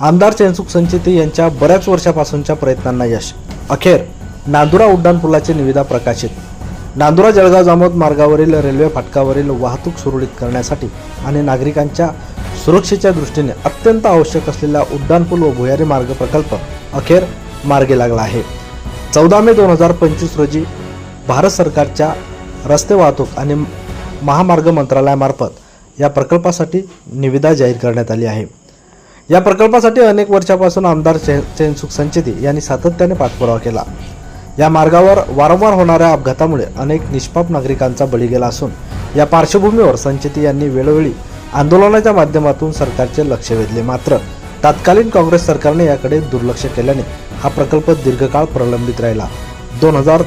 आमदार चैनसुख संचिते यांच्या बऱ्याच वर्षापासूनच्या प्रयत्नांना यश. अखेर नांदुरा उड्डाणपुलाची निविदा प्रकाशित. नांदुरा जळगाव जामोद मार्गावरील रेल्वे फाटकावरील वाहतूक सुरळीत करण्यासाठी आणि नागरिकांच्या सुरक्षेच्या दृष्टीने अत्यंत आवश्यक असलेला उड्डाणपूल व भुयारी मार्ग प्रकल्प अखेर मार्गी लागला आहे. चौदा मे दोन हजार पंचवीस रोजी भारत सरकारच्या रस्ते वाहतूक आणि महामार्ग मंत्रालयामार्फत या प्रकल्पासाठी निविदा जाहीर करण्यात आली आहे. या प्रकल्पासाठी अनेक वर्षापासून आमदार चैनसुख संचेती यांनी सातत्याने पाठपुरावा केला. या मार्गावर वारंवार होणाऱ्या अपघातामुळे अनेक निष्पाप नागरिकांचा बळी गेला असून या पार्श्वभूमीवर संचेती यांनी वेळोवेळी आंदोलनाच्या माध्यमातून सरकारचे लक्ष वेधले मात्र तत्कालीन काँग्रेस सरकारने याकडे दुर्लक्ष केल्याने हा प्रकल्प दीर्घकाळ प्रलंबित राहिला. दोन हजार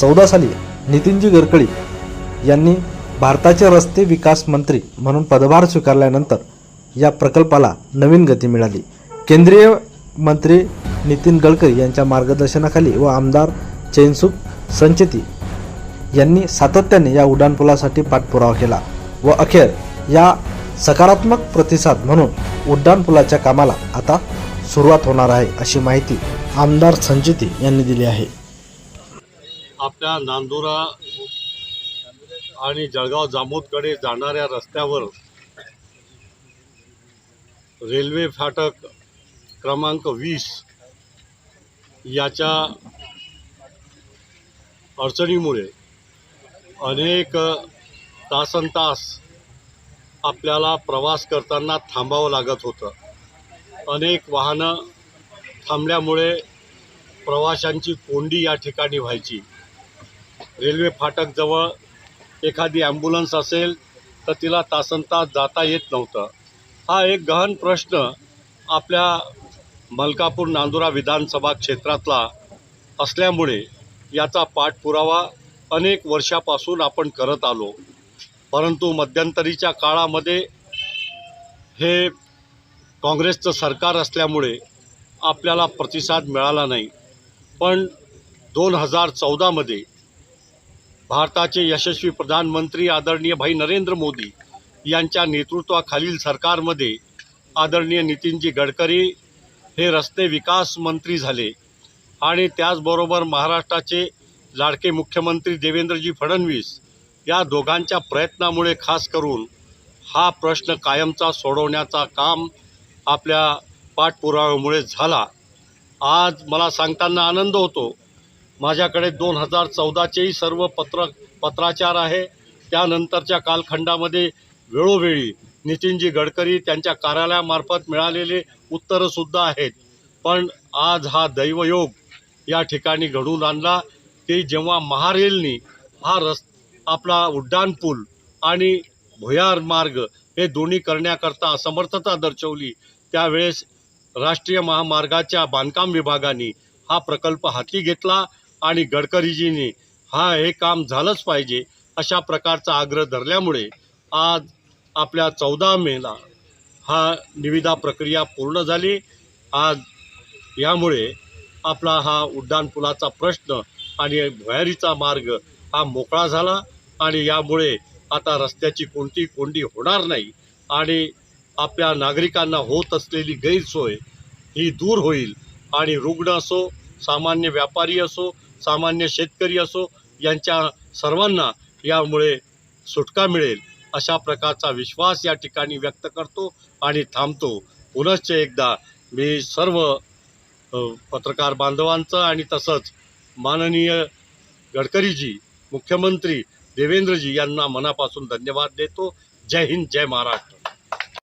चौदा साली नितीनजी गडकरी यांनी भारताचे रस्ते विकास मंत्री म्हणून पदभार स्वीकारल्यानंतर या प्रकल्पाला नवीन गती मिळाली. केंद्रीय मंत्री नितीन गडकरी यांच्या मार्गदर्शनाखाली व आमदार चैनसुख संचेती यांनी सातत्याने या उड्डाणपुलासाठी पाठपुरावा केला व अखेर या सकारात्मक प्रतिसाद म्हणून उड्डाणपुलाच्या कामाला आता सुरुवात होणार आहे अशी माहिती आमदार संचेती यांनी दिली आहे. आपल्या नांदुरा आणि जळगाव जामोदकडे जाणाऱ्या रस्त्यावर रेल्वे फाटक क्रमांक वीस याच्या अडचणीमुळे अनेक तासन तास आपल्याला प्रवास करताना थांबावं लागत होतं. अनेक वाहनं थांबल्यामुळे प्रवाशांची कोंडी या ठिकाणी व्हायची. रेल्वे फाटकजवळ एखादी ॲम्ब्युलन्स असेल तर तिला तासन तास जाता येत नव्हतं. हा एक गहन प्रश्न आपल्या मलकापूर नांदुरा विधानसभा क्षेत्रातला असल्यामुळे याचा पाठपुरावा अनेक वर्षापासून आपण करत आलो. परंतु मध्यंतरीच्या काळामध्ये हे काँग्रेसचं सरकार असल्यामुळे आपल्याला प्रतिसाद मिळाला नाही. पण दोन हजार चौदामध्ये भारताचे यशस्वी प्रधानमंत्री आदरणीय भाई नरेंद्र मोदी यांच्या नेतृत्वाखालील सरकारमध्ये आदरणीय नितीनजी गडकरी हे रस्ते विकास मंत्री झाले आणि त्याचबरोबर महाराष्ट्राचे लाडके मुख्यमंत्री देवेंद्रजी फडणवीस या दोघांच्या प्रयत्नामुळे खास करून हा प्रश्न कायमचा सोडवण्याचा काम आपल्या पाठपुराव्यामुळे झाला. आज मला सांगताना आनंद होतो. माझ्याकडे दोन हजार चौदाचेही सर्व पत्र पत्राचार आहे. त्यानंतरच्या कालखंडामध्ये वेळोवेळी नितीनजी गडकरी त्यांच्या कार्यालयामार्फत मिळालेले उत्तरंसुद्धा आहेत. पण आज हा दैवयोग या ठिकाणी घडून आणला की जेव्हा महारेलनी हा रस आपला उड्डाणपूल आणि भुयार मार्ग हे दोन्ही करण्याकरता असमर्थता दर्शवली त्यावेळेस राष्ट्रीय महामार्गाच्या बांधकाम विभागाने हा प्रकल्प हाती घेतला आणि गडकरीजींनी हा हे काम झालंच पाहिजे अशा प्रकारचा आग्रह धरल्यामुळे आज आपल्या चौदा मेला हा निविदा प्रक्रिया पूर्ण झाली. आज यामुळे आपला हा उड्डाणपुलाचा प्रश्न आणि भुयारीचा मार्ग हा मोकळा झाला आणि यामुळे आता रस्त्याची कोणती कोंडी होणार नाही आणि आपल्या नागरिकांना होत असलेली गैरसोय ही दूर होईल आणि रुग्ण असो सामान्य व्यापारी असो सामान्य शेतकरी असो यांच्या सर्वांना यामुळे सुटका मिळेल. अशा प्रकारचा विश्वास या ठिकाणी व्यक्त करतो आणि थांबतो. पुनश्च एकदा मी सर्व पत्रकार बांधवांचं आणि तसंच माननीय गडकरीजी मुख्यमंत्री देवेंद्रजी यांना मनापासून धन्यवाद देतो. जय हिंद जय महाराष्ट्र.